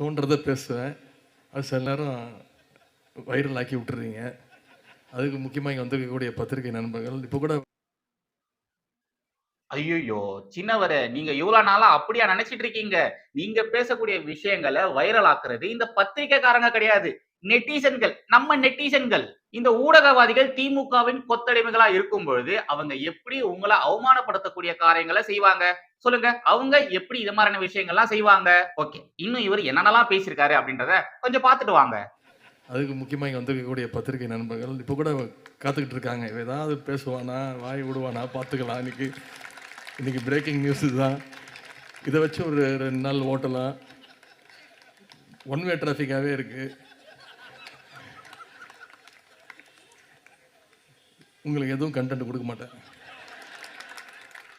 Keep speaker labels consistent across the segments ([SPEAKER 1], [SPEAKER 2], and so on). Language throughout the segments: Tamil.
[SPEAKER 1] தோன்றதை பேசுவேன். அது சில நேரம் வைரல் ஆக்கி விட்டுறீங்க. அதுக்கு முக்கியமாக இங்கே வந்திருக்கக்கூடிய பத்திரிகை நண்பர்கள் இப்போ கூட
[SPEAKER 2] ஐயோ சின்னவர நீங்க இவ்வளவு நாளா அப்படியா நினைச்சிட்டு இருக்கீங்க? நீங்க பேசக்கூடிய விஷயங்களை வைரல் ஆக்குறது இந்த பத்திரிக்கைக்காரங்க கிடையாது. நெட்டிசன்கள் நம்ம நெட்டிசன்கள். இந்த ஊடகவாதிகள் திமுகவின் கொத்தடிமைகளா இருக்கும் பொழுது அவங்க எப்படி உங்களை அவமானப்படுத்தக்கூடிய காரியங்களை செய்வாங்க? சொல்லுங்க. அவங்க எப்படி இது மாதிரியான விஷயங்கள்லாம் செய்வாங்க? ஓகே. இன்னும் இவர் என்னென்னலாம் பேசியிருக்காரு அப்படின்றத கொஞ்சம் பார்த்துட்டு வாங்க.
[SPEAKER 1] அதுக்கு முக்கியமாக இங்கே வந்திருக்கக்கூடிய பத்திரிகை நண்பர்கள் இப்போ கூட காத்துக்கிட்டு இருக்காங்க. ஏதாவது பேசுவானா வாய் விடுவானா பார்த்துக்கலாம். இன்னைக்கு இன்னைக்கு பிரேக்கிங் நியூஸ் இதுதான் இதை வச்சு ஒரு ரெண்டு நாள் ஓட்டலாம். ஒன் வே டிராஃபிக்காகவே இருக்குது உங்களுக்கு எதுவும் கண்டென்ட் கொடுக்க மாட்டேன்.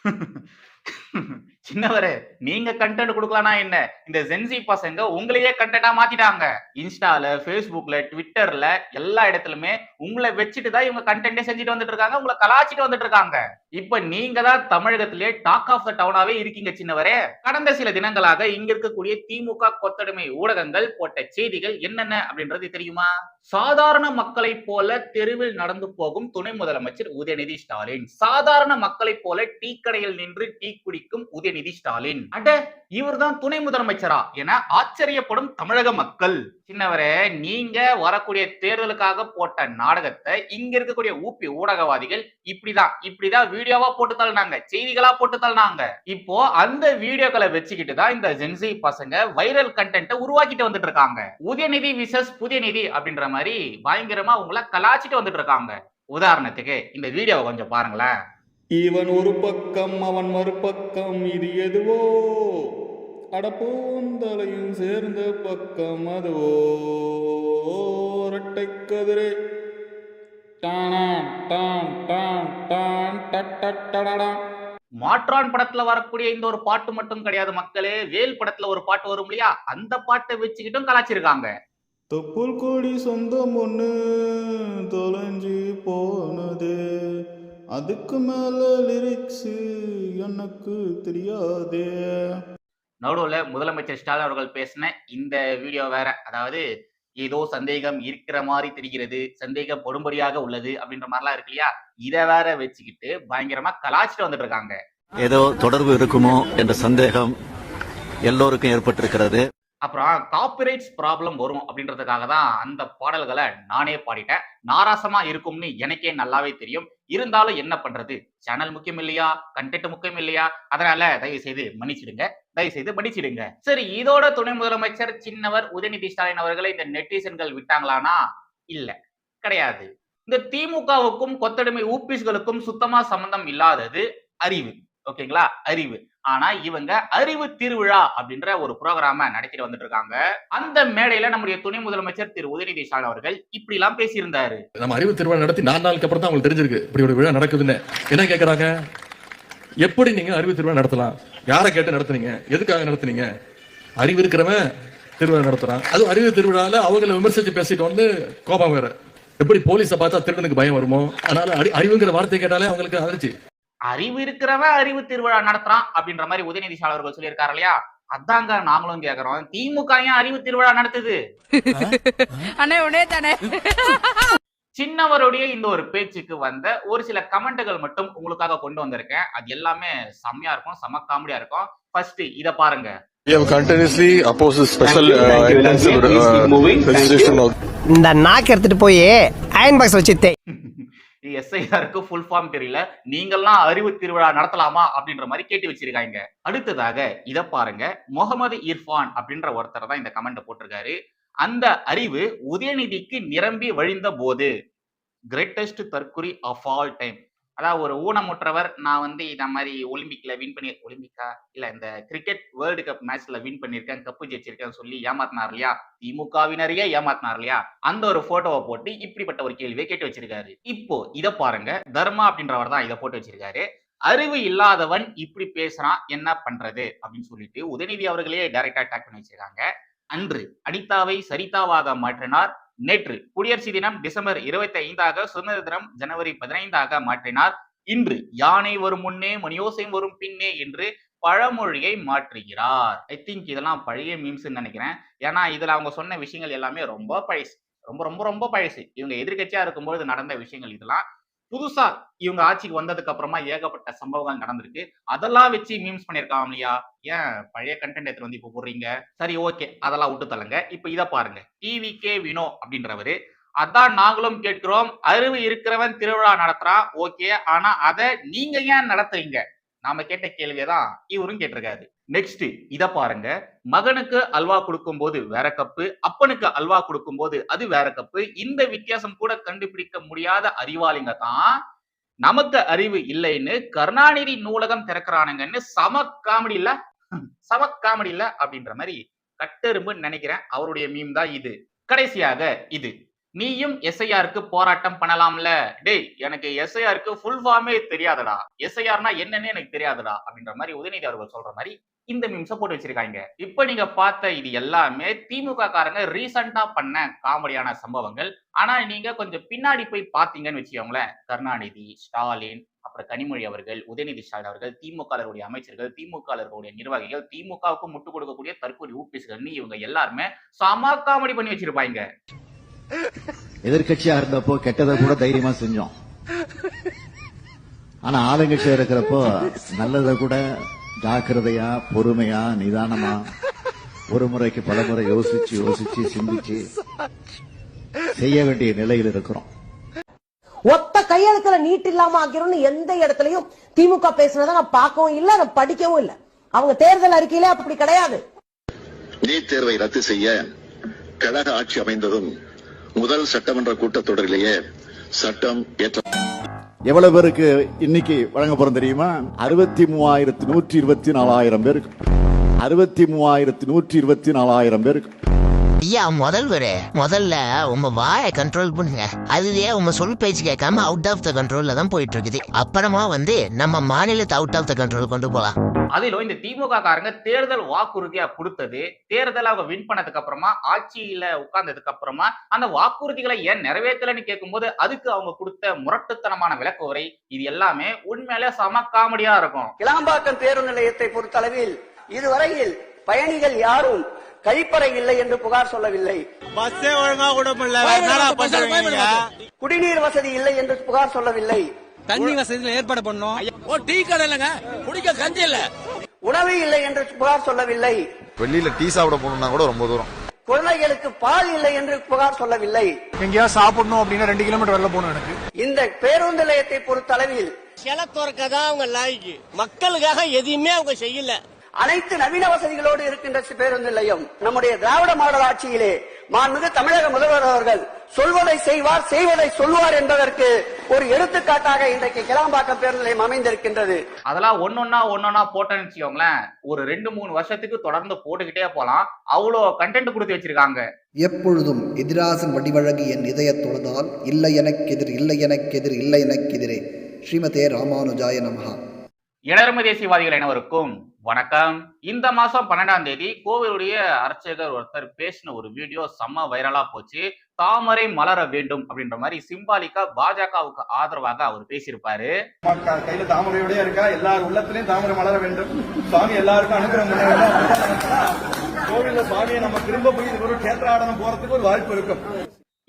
[SPEAKER 1] ハハハ。
[SPEAKER 2] சின்னவரே நீங்க கண்டென்ட் கொடுக்கலனா என்ன? இந்த ஜென்சி பசங்க உங்களையே கண்டென்ட்டா மாத்திட்டாங்க. இன்ஸ்டால ஃபேஸ்புக்ல ட்விட்டர்ல எல்லா இடத்துலயுமே உங்களை வச்சுட்டு தான் இவங்க கண்டென்ட்டே செஞ்சுட்டு வந்துட்டு இருக்காங்க உங்களை கலாச்சிட்டு வந்துட்டு இருக்காங்க. இப்ப நீங்க தான் தமிழகத்திலே டாக் ஆஃப் த டவுனாவே இருக்கீங்க சின்னவரே. கடந்த சில தினங்களாக இங்க இருக்கக்கூடிய திமுக கொத்தடிமை ஊடகங்கள் போட்ட செய்திகள் என்னென்ன அப்படின்றது தெரியுமா? சாதாரண மக்களை போல தெருவில் நடந்து போகும் துணை முதலமைச்சர் உதயநிதி ஸ்டாலின். சாதாரண மக்களை போல டீ கடையில் நின்று டீ குடிக்கும் உதயநிதி ஸ்டாலின். அட இவர்தான் துணை முதலமைச்சரா என ஆச்சரியப்படும் தமிழக மக்கள். சின்னவரே நீங்க வரக்கூடிய தேர்தலுக்காக போட்ட நாடகத்தை இங்க இருக்கக்கூடிய ஊப்பி ஊடகவாதிகள் இப்படிதான் இப்படிதான் வீடியோவா போட்டு தள்ளினாங்க செய்திகளா போட்டு தள்ளினாங்க. இப்போ அந்த வீடியோக்களை வச்சுக்கிட்டு தான் இந்த ஜென்சி பசங்க வைரல் கண்டென்ட்டை உருவாக்கிட்டு வந்துட்டு இருக்காங்க. உதயநிதி விசஸ் புதியநிதி அப்படின்ற மாதிரி பயங்கரமா உங்களை கலாச்சிட்டு வந்துட்டு இருக்காங்க. உதாரணத்துக்கு இந்த வீடியோவை கொஞ்சம் பாருங்களேன்.
[SPEAKER 3] இவன் ஒரு பக்கம் அவன் மறுபக்கம் இது எதுவோ? அடப்பூந்தலையும் சேர்ந்த பக்கம் அதுவோ? இரட்டை கதிரே.
[SPEAKER 2] மாற்றான் படத்துல வரக்கூடிய இந்த ஒரு பாட்டு மட்டும் கிடையாது மக்களே. வேல் படத்துல ஒரு பாட்டு வரும் இல்லையா? அந்த பாட்டை வச்சுக்கிட்டும் கலாச்சிருக்காங்க.
[SPEAKER 3] தொப்புள் கொடி சொந்தம் ஒன்று தொலைஞ்சு போனது. அதுக்கு மேல லிரிக்ஸ் எனக்கு தெரியாதே.
[SPEAKER 2] நடுவுல முதலமைச்சர் ஸ்டாலின் அவர்கள் பேசின இந்த வீடியோ வேற. அதாவது ஏதோ சந்தேகம் இருக்கிற மாதிரி தெரிகிறது சந்தேகம் படும்படியாக உள்ளது அப்படின்ற மாதிரிலாம் இருக்கு இல்லையா? இதை வேற வச்சுக்கிட்டு பயங்கரமா கலாச்சிட்டு வந்துட்டு இருக்காங்க.
[SPEAKER 4] ஏதோ தொடர்பு இருக்குமோ என்ற சந்தேகம் எல்லோருக்கும் ஏற்பட்டிருக்கிறது.
[SPEAKER 2] அப்புறம் காப்பிரைட்ஸ் ப்ராப்ளம் வரும் அப்படின்றதுக்காக தான் அந்த பாடல்களை நானே பாடிட்டேன். நாராசமா இருக்கும்னு எனக்கே நல்லாவே தெரியும். இருந்தாலும் என்ன பண்றது? சேனல் முக்கியம் இல்லையா? கண்டென்ட் முக்கியம் இல்லையா? அதனால தயவு செய்து மன்னிச்சிடுங்க. தயவு செய்து மன்னிச்சிடுங்க. சரி இதோட துணை முதலமைச்சர் சின்னவர் உதயநிதி ஸ்டாலின் அவர்களை இந்த நெட்டிசன்கள் விட்டாங்களானா? இல்ல கிடையாது. இந்த திமுகவுக்கும் கொத்தடிமை ஊபிஸ்களுக்கும் சுத்தமா சம்பந்தம் இல்லாதது அறிவு. ஓகேங்களா? அறிவு. ஆனா இவங்க அறிவு திருவிழா அப்படின்ற ஒரு ப்ரோக்ராம நடத்திட்டு வந்துட்டு இருக்காங்க அந்த மேடையில நம்முடைய துணை முதலமைச்சர் திரு. உதயநிதி ஸ்டாலின் அவர்கள் இப்படி எல்லாம் பேசியிருந்தாரு.
[SPEAKER 1] நம்ம அறிவு திருவிழா நடத்தி நாலு நாளுக்கு அப்புறம் தான் அவங்களுக்கு தெரிஞ்சிருக்கு. இப்படி ஒரு விழா நடக்குதுன்னு. என்ன கேட்குறாங்க எப்படி நீங்க அறிவு திருவிழா நடத்தலாம்? யாரை கேட்டு நடத்துனீங்க? எதுக்காக நடத்துனீங்க? அறிவு இருக்கிறவன் திருவிழா நடத்துறான். அதுவும் அறிவு திருவிழால அவங்கள விமர்சிச்சு பேசிட்டு வந்து கோபம் வேற. எப்படி போலீஸை பார்த்தா திருடனுக்கு பயம் வருமோ? அதனால அறி- அறிவுங்கிற வார்த்தை கேட்டாலே அவங்களுக்கு அதிர்ச்சி.
[SPEAKER 2] அறிவு இருக்கிறவன் அறிவு திருவிழா நடத்துறான் அப்படின்ற மாதிரி உதயநிதி அவர்கள் சொல்லியிருக்காரு இல்லையா? அதாங்க நாங்களும் கேக்குறோம். திமுக ஏன் அறிவு திருவிழா நடத்துது?
[SPEAKER 5] அண்ணே உடனே தானே.
[SPEAKER 2] சின்னவருடைய இந்த ஒரு பேச்சுக்கு வந்த ஒரு சில கமெண்ட்டுகள் மட்டும் உங்களுக்காக கொண்டு வந்திருக்கேன். அது எல்லாமே செம்மையா இருக்கும் செம காமெடியா இருக்கும். ஃபர்ஸ்ட் இத பாருங்க.
[SPEAKER 6] We have continuously opposed the special uh, uh,
[SPEAKER 7] இந்த நாக்கு எடுத்துட்டு போய் அயன் பாக்ஸ் வச்சு
[SPEAKER 2] எஸ்ஐஆருக்கு ஃபுல் ஃபார்ம் தெரியல. நீங்கள்லாம் அறிவு திருவிழா நடத்தலாமா? அப்படின்ற மாதிரி கேட்டு வச்சிருக்காங்க. அடுத்ததாக இதை பாருங்க. முகமது இர்ஃபான் அப்படின்ற ஒருத்தர் தான் இந்த கமெண்ட் போட்டிருக்காரு. அந்த அறிவு உதயநிதிக்கு நிரம்பி வழிந்த போது கிரேட்டஸ்ட் தற்குறி ஆஃப் ஆல் டைம் அதாவது ஒரு ஊனமுற்றவர் நான் வந்து இந்த மாதிரி ஒலிம்பிக்ல வின் பண்ணி ஒலிம்பிக்கா? இல்ல இந்த கிரிக்கெட் வேர்ல்டு கப் மேட்ச்ல வின் பண்ணியிருக்கேன் கப்பு ஜெயிச்சிருக்கேன் சொல்லி ஏமாத்தினார் இல்லையா திமுகவினரையே ஏமாத்தினார் இல்லையா அந்த ஒரு போட்டோவை போட்டு இப்படிப்பட்ட ஒரு கேள்வியை கேட்டு வச்சிருக்காரு. இப்போ இதை பாருங்க. தர்மா அப்படின்றவர் தான் இதை போட்டு வச்சிருக்காரு. அறிவு இல்லாதவன் இப்படி பேசுறான் என்ன பண்றது? அப்படின்னு சொல்லிட்டு உதயநிதி அவர்களே டைரக்டா அட்டாக் பண்ணி வச்சிருக்காங்க. அன்று அனிதாவை சரிதாவாக மாற்றினார். நேற்று குடியரசு தினம் டிசம்பர் இருபத்தி ஐந்தாக சுதந்திர தினம் ஜனவரி பதினைந்தாக மாற்றினார். இன்று யானை வரும் முன்னே மணியோசை வரும் பின்னே என்று பழமொழியை மாற்றுகிறார். ஐ திங்க் இதெல்லாம் பழைய மீம்ஸ்னு நினைக்கிறேன். ஏன்னா இதுல அவங்க சொன்ன விஷயங்கள் எல்லாமே ரொம்ப பழசு. ரொம்ப ரொம்ப ரொம்ப பழசு. இவங்க எதிர்கட்சியா இருக்கும்போது நடந்த விஷயங்கள் இதெல்லாம். புதுசா இவங்க ஆட்சிக்கு வந்ததுக்கு அப்புறமா ஏகப்பட்ட சம்பவங்கள் நடந்திருக்கு. அதெல்லாம் வச்சு மீம்ஸ் பண்ணிருக்காங்க இல்லையா? ஏன் பழைய கண்டென்ட் எடுத்து வந்து இப்போ போடுறீங்க? சரி ஓகே அதெல்லாம் விட்டு தள்ளுங்க. இப்போ இதை பாருங்க. டிவி கே வினோ அப்படின்றவரு. அதான் நாங்களும் கேட்கிறோம். அறிவு இருக்கிறவன் திருவிழா நடத்துறான். ஓகே ஆனா அதை நீங்க ஏன் நடத்துறீங்க? நாம கேட்ட கேள்வியை தான் இவரும் கேட்டிருக்காரு. நெக்ஸ்ட் இத பாருங்க. மகனுக்கு அல்வா கொடுக்கும்போது வேற கப்பு அப்பனுக்கு அல்வா கொடுக்கும்போது அது வேற கப்பு. இந்த வித்தியாசம் கூட கண்டுபிடிக்க முடியாத அறிவாளிங்க தான் நமக்கு அறிவு இல்லைன்னு கருணாநிதி நூலகம் திறக்கிறானுங்கன்னு சம காமெடி இல்ல சம காமெடி இல்ல அப்படின்ற மாதிரி கட்டெரும்புன்னு நினைக்கிறேன். அவருடைய மீம் தான் இது. கடைசியாக இது. நீயும் எஸ்ஐஆருக்கு போராட்டம் பண்ணலாம்ல. டேய் எனக்கு எஸ்ஐஆருக்கு ஃபுல் ஃபார்மே தெரியாதடா. எஸ்ஐஆர்னா என்னன்னு எனக்கு தெரியாதடா அப்படின்ற மாதிரி உதயநிதி அவர்கள் சொல்ற மாதிரி இந்த மீம்ஸை போட்டு வச்சிருக்காங்க. இப்ப நீங்க பார்த்த இது எல்லாமே திமுக காரங்க ரீசண்டா பண்ண காமெடியான சம்பவங்கள். ஆனா நீங்க கொஞ்சம் பின்னாடி போய் பாத்தீங்கன்னு வச்சுக்கோங்களேன். கருணாநிதி ஸ்டாலின் அப்புறம் கனிமொழி அவர்கள் உதயநிதி ஸ்டாலின் அவர்கள் திமுக அமைச்சர்கள் திமுக நிர்வாகிகள் திமுகவுக்கு முட்டு கொடுக்கக்கூடிய தற்கொலை ஊபிசுகள்னு இவங்க எல்லாருமே சம காமெடி பண்ணி வச்சிருப்பாங்க.
[SPEAKER 4] எதிர்க்கட்சியா இருந்தப்போ கெட்டதை கூட தைரியமா செஞ்சோம். ஆனா ஆளுங்கட்சியா இருக்கிறப்போ நல்லதை கூட ஜாக்கிரதையா பொறுமையா நிதானமா ஒரு முறைக்கு பல முறை யோசிச்சு யோசிச்சு சிந்திச்சு செய்ய வேண்டிய நிலையில் இருக்கிறோம்.
[SPEAKER 8] ஒத்த கையெழுத்துல நீட் இல்லாம ஆக்கிறோம்னு எந்த இடத்துலயும் திமுக பேசுனதை நான் பார்க்கவும் இல்ல நான் படிக்கவும் இல்ல. அவங்க தேர்தல் அறிக்கையில அப்படி கிடையாது.
[SPEAKER 9] நீட் தேர்வை ரத்து செய்ய கழக ஆட்சி அமைந்ததும் முதல் சட்டமன்ற கூட்டத்தொடரிலேயே சட்டம் ஏற்ற
[SPEAKER 4] எவ்வளவு பேருக்கு இன்னைக்கு வழங்க போறோம் தெரியுமா? அறுபத்தி மூவாயிரத்தி நூற்றி இருபத்தி நாலாயிரம் பேருக்கு. அறுபத்தி மூவாயிரத்தி நூற்றி இருபத்தி நாலாயிரம் பேருக்கு.
[SPEAKER 10] ஐயா முதல்வரே முதல்ல உங்க வாயை கண்ட்ரோல் பண்ணுங்க. அதுவே உங்க சொல் பேச்சு கேட்காம அவுட் ஆஃப் த கண்ட்ரோல்ல தான் போயிட்டு இருக்குது. அப்புறமா வந்து நம்ம மாநிலத்தை அவுட் ஆஃப் த கண்ட்ரோல் கொண்டு போலாம்.
[SPEAKER 2] அதிலும் இந்த திமுக காரங்க தேர்தல் வாக்குறுதியா கொடுத்தது. தேர்தல் அவங்க வின் பண்ணதுக்கு அப்புறமா ஆட்சியில உட்கார்ந்ததுக்கு அப்புறமா அந்த வாக்குறுதிகளை ஏன் நிறைவேற்றலன்னு கேட்கும்போது அதுக்கு அவங்க கொடுத்த முரட்டுத்தனமான விளக்க உரை இது எல்லாமே உண்மையிலே சம காமெடியா இருக்கும்.
[SPEAKER 8] கிளாம்பாக்கம் பேருந்து நிலையத்தை பொறுத்தளவில் இதுவரையில் பயணிகள் யாரும் கழிப்பறை இல்லை என்று புகார் சொல்லவில்லை. குடிநீர் வசதி இல்லை என்று புகார் சொல்லவில்லை.
[SPEAKER 7] தண்ணி வசதியில ஏற்பாடு பண்ணோம் ஓ டீ கடை இல்லங்க. குடிக்க கஞ்சி இல்ல.
[SPEAKER 8] உணவு இல்லை என்று புகார் சொல்லவில்லை.
[SPEAKER 6] வெளியில டீ சாப்பிட போகணும்னா கூட ரொம்ப தூரம்.
[SPEAKER 8] குழந்தைகளுக்கு பால் இல்லை என்று புகார் சொல்லவில்லை.
[SPEAKER 7] எங்கேயா சாப்பிடணும் அப்படின்னா ரெண்டு கிலோமீட்டர் வரல போகணும் எனக்கு.
[SPEAKER 8] இந்த பேருந்து நிலையத்தை பொறுத்தளவில்
[SPEAKER 7] சில துறக்கதான் அவங்க லாய்க்கு மக்களுக்காக எதையுமே அவங்க செய்யல.
[SPEAKER 8] அனைத்து நவீன வசதிகளோடு இருக்கின்ற பேருந்து நிலையம் நம்முடைய திராவிட மாடல் ஆட்சியிலே மாண்புமிகு தமிழக முதல்வர் அவர்கள் சொல்வதை செய்வார் செய்வதை சொல்வார் என்பதற்கு ஒரு எடுத்துக்காட்டாக இன்றைக்கு கிளாம்பாக்கம் பேருந்து நிலையம் அமைந்திருக்கின்றது.
[SPEAKER 2] அதெல்லாம் ஒன்னொன்னா ஒன்னொன்னா போட்டேன்னு வச்சுக்கோங்களேன். ஒரு ரெண்டு மூணு வருஷத்துக்கு தொடர்ந்து போட்டுக்கிட்டே போலாம் அவ்வளோ கண்டென்ட் கொடுத்து வச்சிருக்காங்க.
[SPEAKER 3] எப்பொழுதும் எதிராசன் வடிவழகு என் இதய தொழுதால் இல்லை எனக்கெதிர் இல்லை எனக்கெதிர் இல்லை எனக்கெதிரே. ஸ்ரீமதே ராமானுஜாய நமஹா.
[SPEAKER 2] இளர்ம தேசியவாதிகள் அனைவருக்கும் வணக்கம். இந்த மாசம் பன்னெண்டாம் தேதி கோவிலுடைய அர்ச்சகர் ஒருத்தர் பேசின ஒரு வீடியோ செம்ம வைரலா போச்சு. தாமரை மலர வேண்டும் அப்படின்ற மாதிரி சிம்பாலிக்கா பாஜகவுக்கு ஆதரவாக அவர் பேசியிருப்பாரு.
[SPEAKER 3] கையில தாமரையோடய இருக்கா? எல்லார் உள்ளத்திலையும் தாமரை மலர வேண்டும். சுவாமி எல்லாருக்கும் அனுகிரகம் கோவில்ல சுவாமியை நம்ம திரும்ப போய் ஒரு கேத்திராடனம் போறதுக்கு ஒரு வாய்ப்பு இருக்கும்.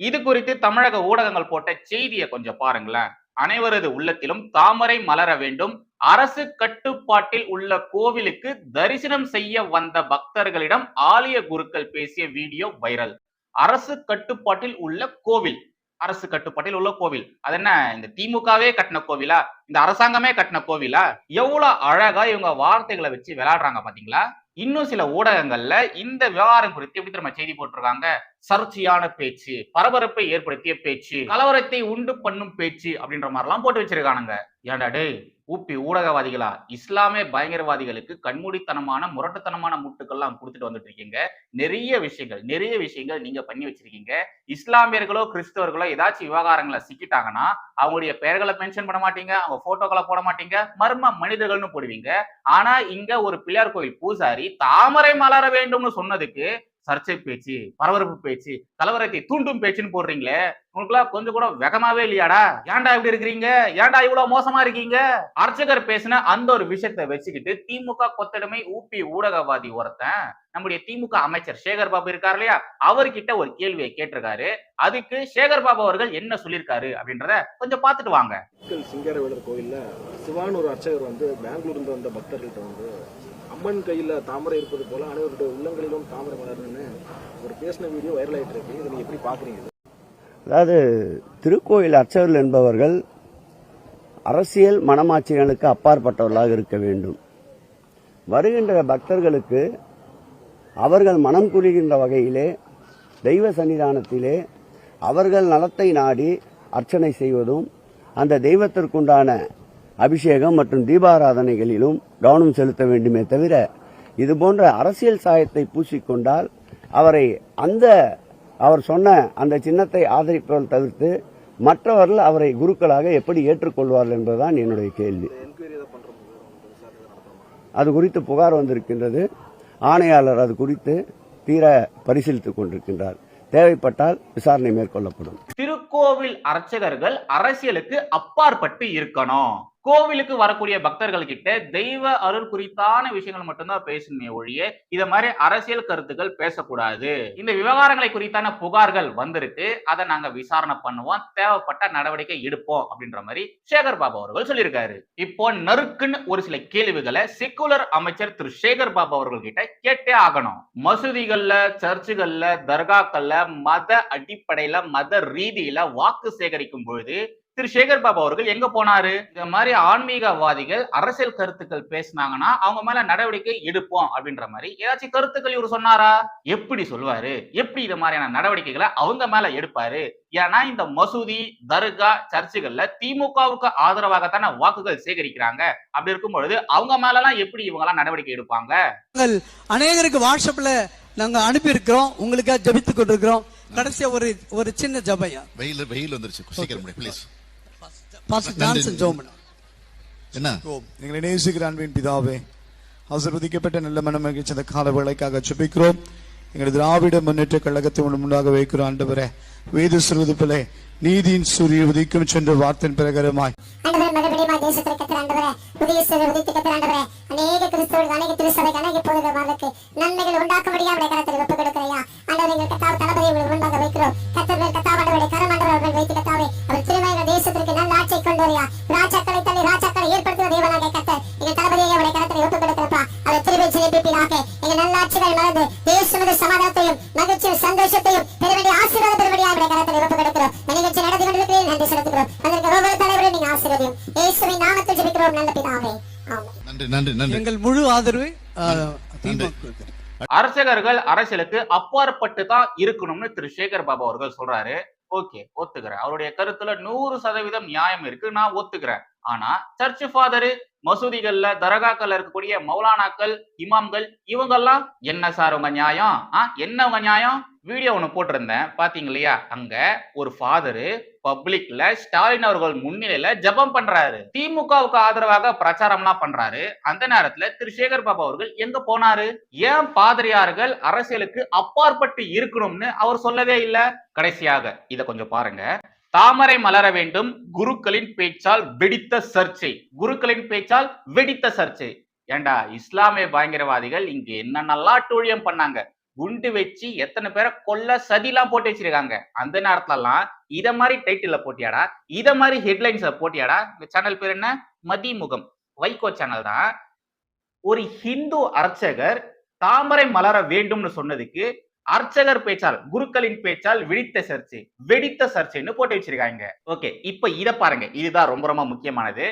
[SPEAKER 2] இது குறித்து தமிழக ஊடகங்கள் போட்ட செய்தியை கொஞ்சம் பாருங்களேன். அனைவரது உள்ளத்திலும் தாமரை மலர வேண்டும். அரசு கட்டுப்பாட்டில் உள்ள கோவிலுக்கு தரிசனம் செய்ய வந்த பக்தர்களிடம் ஆலய குருக்கள் பேசிய வீடியோ வைரல். அரசு கட்டுப்பாட்டில் உள்ள கோவில். அரசு கட்டுப்பாட்டில் உள்ள கோவில். அது என்ன? இந்த திமுகவே கட்டின கோவிலா? இந்த அரசாங்கமே கட்டின கோவிலா? எவ்வளவு அழகா இவங்க வார்த்தைகளை வச்சு விளையாடுறாங்க பாத்தீங்களா இன்னும் சில ஊடகங்கள்ல இந்த விவகாரம் குறித்து எப்படி திரும்ப செய்தி போட்டிருக்காங்க? சர்ச்சையான பேச்சு பரபரப்பை ஏற்படுத்திய பேச்சு கலவரத்தை உண்டு பண்ணும் பேச்சு அப்படின்ற மாதிரிலாம் போட்டு வச்சிருக்கானுங்க. ஏன்டா டேய்? ஊப்பி ஊடகவாதிகளா? இஸ்லாமிய பயங்கரவாதிகளுக்கு கண்மூடித்தனமான முரட்டுத்தனமான முட்டுக்கள்லாம் கொடுத்துட்டு வந்துட்டு இருக்கீங்க நிறைய விஷயங்கள் நிறைய விஷயங்கள் நீங்க பண்ணி வச்சிருக்கீங்க. இஸ்லாமியர்களோ கிறிஸ்தவர்களோ ஏதாச்சும் விவகாரங்களை சிக்கிட்டாங்கன்னா அவங்களுடைய பெயர்களை மென்ஷன் பண்ண மாட்டீங்க அவங்க போட்டோக்களை போட மாட்டீங்க மர்ம மனிதர்கள்னு போடுவீங்க. ஆனா இங்க ஒரு பிள்ளையார் கோயில் பூசாரி தாமரை மலர வேண்டும்னு சொன்னதுக்கு சர்ச்சை பேச்சு பரபரப்பு பேச்சு கலவரத்தை தூண்டும் பேச்சுன்னு போடுறீங்களே. உங்களுக்குலாம் கொஞ்சம் கூட வெகமாவே இல்லையாடா? ஏன்டா இப்படி இருக்கிறீங்க? ஏன்டா இவ்வளவு மோசமா இருக்கீங்க? அர்ச்சகர் பேசின அந்த ஒரு விஷயத்தை வச்சுக்கிட்டு திமுக கொத்தடிமை ஊப்பி ஊடகவாதி ஒருத்தன் நம்முடைய திமுக அமைச்சர் சேகர் பாபு இருக்கார் இல்லையா? அவர்கிட்ட ஒரு கேள்வியை கேட்டிருக்காரு. அதுக்கு சேகர் பாபு அவர்கள் என்ன சொல்லியிருக்காரு அப்படின்றத கொஞ்சம் பார்த்துட்டு வாங்க.
[SPEAKER 11] சிங்கரவேலர் கோயில்ல சிவான் ஒரு அர்ச்சகர் வந்து பெங்களூர்ல இருந்து வந்த பக்தர்கள்ட்ட வந்து அம்மன் கையில் தாமரை இருப்பது போல அனைவருடைய உள்ளங்களிலும் தாமரை மலர்னு ஒரு பேசின வீடியோ வைரல் ஆயிட்டு இருக்கு. இதை நீங்க எப்படி பாக்குறீங்க
[SPEAKER 8] அதாவது திருக்கோயில் அர்ச்சகர்கள் என்பவர்கள் அரசியல் மனமாட்சிகளுக்கு அப்பாற்பட்டவர்களாக இருக்க வேண்டும். வருகின்ற பக்தர்களுக்கு அவர்கள் மனம் குறுகின்ற வகையிலே தெய்வ சன்னிதானத்திலே அவர்கள் நலத்தை நாடி அர்ச்சனை செய்வதும் அந்த தெய்வத்திற்குண்டான அபிஷேகம் மற்றும் தீபாராதனைகளிலும் கவனம் செலுத்த வேண்டுமே தவிர இது போன்ற அரசியல் சாயத்தை பூசிக்கொண்டால் அவரை அந்த அவர் சொன்ன அந்த சின்னத்தை ஆதரிப்பவர்கள் தவிர்த்து மற்றவர்கள் அவரை குருக்களாக எப்படி ஏற்றுக்கொள்வார்கள் என்பதுதான் என்னுடைய கேள்வி. அது குறித்து புகார் வந்திருக்கின்றது. ஆணையாளர் அது குறித்து தீர பரிசீலித்துக் கொண்டிருக்கின்றார். தேவைப்பட்டால் விசாரணை மேற்கொள்ளப்படும்.
[SPEAKER 2] திருக்கோவில் அர்ச்சகர்கள் அரசியலுக்கு அப்பாற்பட்டு இருக்கணும். கோவிலுக்கு வரக்கூடிய பக்தர்கள் கிட்ட தெய்வ அருள் குறித்தான விஷயங்கள் மட்டும்தான் பேசணுமே ஒழிய இத மாதிரி அரசியல் கருத்துக்கள் பேசக்கூடாது. இந்த விவகாரங்களை குறித்தான புகார்கள் வந்திருக்கு அதை நாங்க விசாரணை பண்ணுவோம் தேவைப்பட்ட நடவடிக்கை எடுப்போம் அப்படின்ற மாதிரி சேகர் பாபு அவர்கள் சொல்லியிருக்காரு. இப்போ நறுக்குன்னு ஒரு சில கேள்விகளை செக்குலர் அமைச்சர் திரு சேகர் பாபு அவர்கள் கிட்ட கேட்டே ஆகணும். மசூதிகள்ல சர்ச்சுகள்ல தர்காக்கள்ல மத அடிப்படையில மத ரீதியில வாக்கு சேகரிக்கும் பொழுது திரு சேகர் பாபு அவர்கள் எங்க போனாரு? இந்த மாதிரி ஆன்மீகவாதிகள் அரசியல் கருத்துக்கள் பேசினாங்கன்னா அவங்க மேல நடவடிக்கை எடுப்போம் அப்படின்ற மாதிரி ஏதாச்சும் கருத்துக்கள் இவர் சொன்னாரா? எப்படி சொல்லுவாரு எப்படி இது மாதிரியான நடவடிக்கைகளை அவங்க மேல எடுப்பாரு? ஏன்னா இந்த மசூதி தர்கா சர்ச்சுகள்ல திமுகவுக்கு ஆதரவாகத்தானே வாக்குகள் சேகரிக்கிறாங்க. அப்படி இருக்கும் பொழுது அவங்க மேல எல்லாம் எப்படி இவங்க எல்லாம் நடவடிக்கை எடுப்பாங்க?
[SPEAKER 7] அநேகருக்கு வாட்ஸ்அப்ல நாங்க அனுப்பி இருக்கிறோம் உங்களுக்காக ஜபித்துக் கொண்டிருக்கிறோம். கடைசியா ஒரு ஒரு சின்ன ஜபையா
[SPEAKER 9] வெயில் வெயில் வந்துருச்சு. சீக்கிரம் ப்ளீஸ்
[SPEAKER 7] பாஸ்டர் ஜான்சன் ஜோமன்
[SPEAKER 9] என்ன?
[SPEAKER 11] எங்களை நேசிக்கிற அன்பின் பிதாவே ஆசிர்வதிக்கப்பட்ட நல்ல மனம் மகிழ்ச்சி அந்த கால வேலைக்காக ஜெபிக்கிறோம். எங்கள் திராவிட முன்னேற்ற கழகத்தை ஒன்று முன்னாக வைக்கிறோம் ஆண்டவரே வேத சொல்வது போல நீதியின் சூரிய உதிக்கும் சென்ற வார்த்தையின் பிரகாரமாய்.
[SPEAKER 12] அநேக கிறிஸ்தவர்கள் அநேக திருசபைக்கு அநேக பொழுதுமாருக்கு நன்மைகள் உண்டாக்க முடியாத எங்கள்
[SPEAKER 7] முழு ஆதரவு
[SPEAKER 2] அர்ச்சகர்கள் அரசியலுக்கு அப்பாற்பட்டு தான் இருக்கணும்னு திரு சேகர் பாபு அவர்கள் சொல்றாரு. ஓகே ஒத்துக்கிறேன். அவருடைய கருத்துல நூறு சதவீதம் நியாயம் இருக்கு நான் ஒத்துக்கிறேன். ஆனா சர்ச் ஃபாதரு மசூதிகள்ல தரகாக்கள்ல இருக்கக்கூடிய மௌலானாக்கள் இமாம்கள் இவங்கெல்லாம் என்ன சார் உங்க நியாயம்? ஆ என்ன உங்க நியாயம்? வீடியோ ஒன்று போட்டிருந்தேன். பாத்தீங்க இல்லையா அங்க ஒரு ஃபாதரு பப்ளிக்ல ஸ்டாலின் அவர்கள் முன்னிலையில ஜெபம் பண்றாரு. திமுகவுக்கு ஆதரவாக பிரச்சாரம்லாம் பண்றாரு. அந்த நேரத்துல திரு. சேகர் பாபு அவர்கள் எங்க போனாரு? ஏன் பாதிரியார்கள் அரசியலுக்கு அப்பாற்பட்டு இருக்கணும்னு அவர் சொல்லவே இல்லை? கடைசியாக இதை கொஞ்சம் பாருங்க. தாமரை மலர வேண்டும். குருக்களின் பேச்சால் வெடித்த சர்ச்சை. குருக்களின் பேச்சால் வெடித்த சர்ச்சை. ஏண்டா இஸ்லாமிய பயங்கரவாதிகள் இங்க என்னென்னலாம் டூழியம் பண்ணாங்க? குண்டு வச்சு எத்தனை பேரை கொல்ல சதிலாம் போட்டு வச்சிருக்காங்க. அந்த நேரத்துலலாம் இத மாதிரி டைட்டில போட்டியாடா? இத மாதிரி ஹெட்லைன்ஸ்ல போட்டியாடா? இந்த சேனல் பேர் என்ன? மதிமுகம். வைகோ சேனல் தான். ஒரு ஹிந்து அர்ச்சகர் தாமரை மலர வேண்டும்னு சொன்னதுக்கு அர்ச்சகர் பேச்சால் குருக்களின் பேச்சால் வெடித்த சர்ச்சை வெடித்த சர்ச்சைன்னு போட்டு வச்சிருக்காங்க. ஓகே இப்ப இத பாருங்க. இதுதான் ரொம்ப ரொம்ப முக்கியமானது.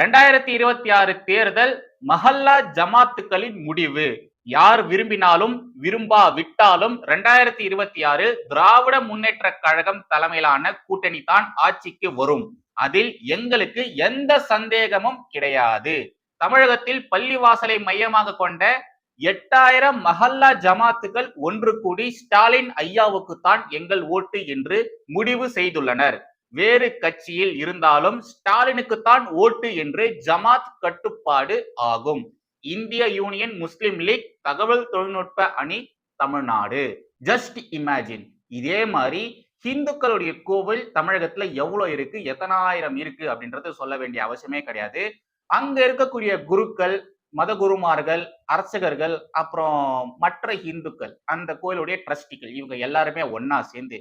[SPEAKER 2] ரெண்டாயிரத்தி இருபத்தி ஆறு தேர்தல் மஹல்லா ஜமாத்துக்களின் முடிவு. யார் விரும்பினாலும் விரும்பா விட்டாலும் ரெண்டாயிரத்தி இருபத்தி ஆறு திராவிட முன்னேற்ற கழகம் தலைமையிலான கூட்டணி தான் ஆட்சிக்கு வரும். அதில் எங்களுக்கு எந்த சந்தேகமும் கிடையாது. தமிழகத்தில் பள்ளிவாசலை மையமாக கொண்ட எட்டாயிரம் மஹல்லா ஜமாத்துகள் ஒன்று கூடி ஸ்டாலின் ஐயாவுக்கு தான் எங்கள் ஓட்டு என்று முடிவு செய்துள்ளனர். வேறு கட்சியில் இருந்தாலும் ஸ்டாலினுக்குத்தான் ஓட்டு என்று ஜமாத் கட்டுப்பாடு ஆகும். இந்திய யூனியன் முஸ்லிம் லீக் தகவல் தொழில்நுட்ப அணி தமிழ்நாடு. Just imagine. இதே மாதிரி ஹிந்துக்களுடைய கோவில் தமிழகத்துல எவ்வளவு இருக்கு? எத்தனாயிரம் இருக்கு? அப்படின்றது சொல்ல வேண்டிய அவசியமே கிடையாது. அங்க இருக்கக்கூடிய குருக்கள் மதகுருமார்கள் அரசகர்கள் அப்புறம் மற்ற இந்துக்கள் அந்த கோயிலுடைய ட்ரஸ்டிகள் இவங்க எல்லாருமே ஒன்னா சேர்ந்து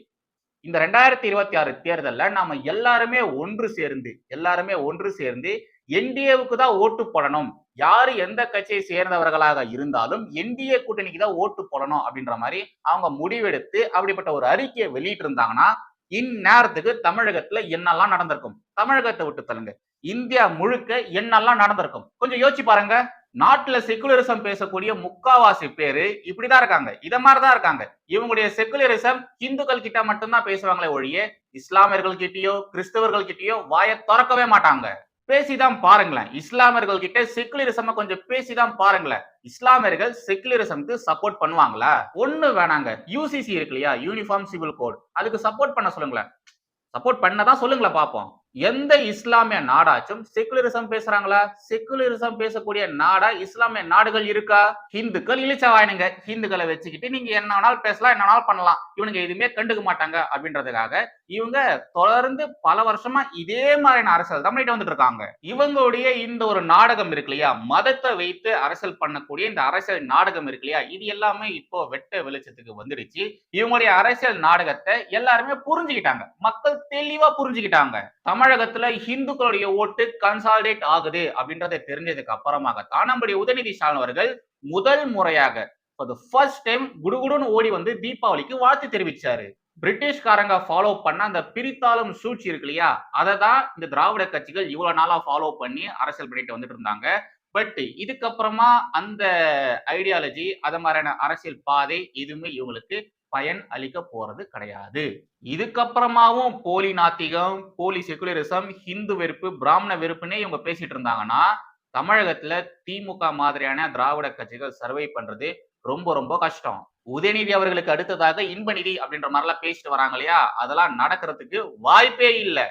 [SPEAKER 2] இந்த ரெண்டாயிரத்தி இருபத்தி ஆறு தேர்தலில் நாம எல்லாருமே ஒன்று சேர்ந்து எல்லாருமே ஒன்று சேர்ந்து என்டிஏவுக்கு தான் ஓட்டு போடணும். யாரு எந்த கட்சியை சேர்ந்தவர்களாக இருந்தாலும் என்டிஏ கூட்டணிக்கு தான் ஓட்டு போடணும் அப்படின்ற மாதிரி அவங்க முடிவெடுத்து அப்படிப்பட்ட ஒரு அறிக்கையை வெளியிட்டு இருந்தாங்கன்னா இந்நேரத்துக்கு தமிழகத்துல என்னெல்லாம் நடந்திருக்கும்? தமிழகத்தை விட்டு தள்ளுங்க. இந்தியா முழுக்க என்னெல்லாம் நடந்திருக்கும்? கொஞ்சம் யோசிச்சு பாருங்க. நாட்டுல செக்குலரிசம் பேசக்கூடிய முக்காவாசி பேரு இப்படிதான் இருக்காங்க. இத மாதிரிதான் இருக்காங்க. இவங்களுடைய செக்குலரிசம் இந்துக்கள் கிட்ட மட்டும்தான் பேசுவாங்களே ஒழிய இஸ்லாமியர்கள் கிட்டயோ கிறிஸ்தவர்கள் கிட்டயோ வாயை திறக்கவே மாட்டாங்க. பேசிதான் பாருங்களேன். இஸ்லாமியர்கள் கிட்ட செக்குலரிசம கொஞ்சம் பேசிதான் பாருங்களேன். இஸ்லாமியர்கள் செக்குலரிசம்க்கு சப்போர்ட் பண்ணுவாங்களா? ஒண்ணு வேணாங்க. யூசிசி இருக்கு இல்லையா? யூனிஃபார்ம் சிவில் கோட் அதுக்கு சப்போர்ட் பண்ண சொல்லுங்களேன். சப்போர்ட் பண்ணதான் சொல்லுங்களேன் பாப்போம் எந்த இஸ்லாமிய நாடாச்சும் செக்குலரிசம் பேசுறாங்களா? செக்குலரிசம் பேசக்கூடிய நாடா இஸ்லாமிய நாடுகள் இருக்கா? ஹிந்துக்கள் இழிச்ச வாயினுங்க ஹிந்துக்களை வச்சுக்கிட்டு நீங்க என்ன வேணாலும் பேசலாம் என்ன வேணாலும் பண்ணலாம். இவனுங்க எதுவுமே கண்டுக்க மாட்டாங்க அப்படின்றதுக்காக இவங்க தொடர்ந்து பல வருஷமா இதே மாதிரியான அரசியல் தான் பண்ணிட்டு வந்துட்டு இருக்காங்க இவங்களுடைய இந்த ஒரு நாடகம் இருக்கு இல்லையா? மதத்தை வைத்து அரசியல் பண்ணக்கூடிய இந்த அரசியல் நாடகம் இருக்கு இல்லையா? இது எல்லாமே இப்போ வெட்ட வெளிச்சத்துக்கு வந்துடுச்சு. இவங்களுடைய அரசியல் நாடகத்தை எல்லாருமே புரிஞ்சுக்கிட்டாங்க. மக்கள் தெளிவா புரிஞ்சுக்கிட்டாங்க. தமிழ் தமிழகத்துல இந்துக்களுடைய ஓட்டு கன்சாலிடேட் ஆகுது அப்படின்றத தெரிஞ்சதுக்கு அப்புறமாகத்தான் நம்முடைய உதயநிதி ஸ்டாலின் அவர்கள் முதல் முறையாக ஃபர்ஸ்ட் டைம் குடுகுடுன்னு ஓடி வந்து தீபாவளிக்கு வாழ்த்து தெரிவிச்சாரு. பிரிட்டிஷ்காரங்க ஃபாலோ பண்ண அந்த பிரித்தாளும் சூழ்ச்சி இருக்கு இல்லையா? அதை தான் இந்த திராவிட கட்சிகள் இவ்வளவு நாளா ஃபாலோ பண்ணி அரசியல் பண்ணிட்டு வந்துட்டு இருந்தாங்க. பட் இதுக்கப்புறமா அந்த ஐடியாலஜி அது மாதிரியான அரசியல் பாதை எதுவுமே இவங்களுக்கு பயன் அளிக்க போறது கிடையாது. இதுக்கப்புறமாவும் போலி நாத்திகம் போலி செகுலரிசம் ஹிந்து வெறுப்பு பிராமண வெறுப்புன்னே இவங்க பேசிட்டு இருந்தாங்கன்னா தமிழகத்துல திமுக மாதிரியான திராவிட கட்சிகள் சர்வை பண்றது ரொம்ப ரொம்ப கஷ்டம். உதயநிதி அவர்களுக்கு அடுத்ததாக இன்பநிதி அப்படின்ற மாதிரிலாம் பேசிட்டு வராங்க இல்லையா? அதெல்லாம் நடக்கிறதுக்கு வாய்ப்பே இல்லை.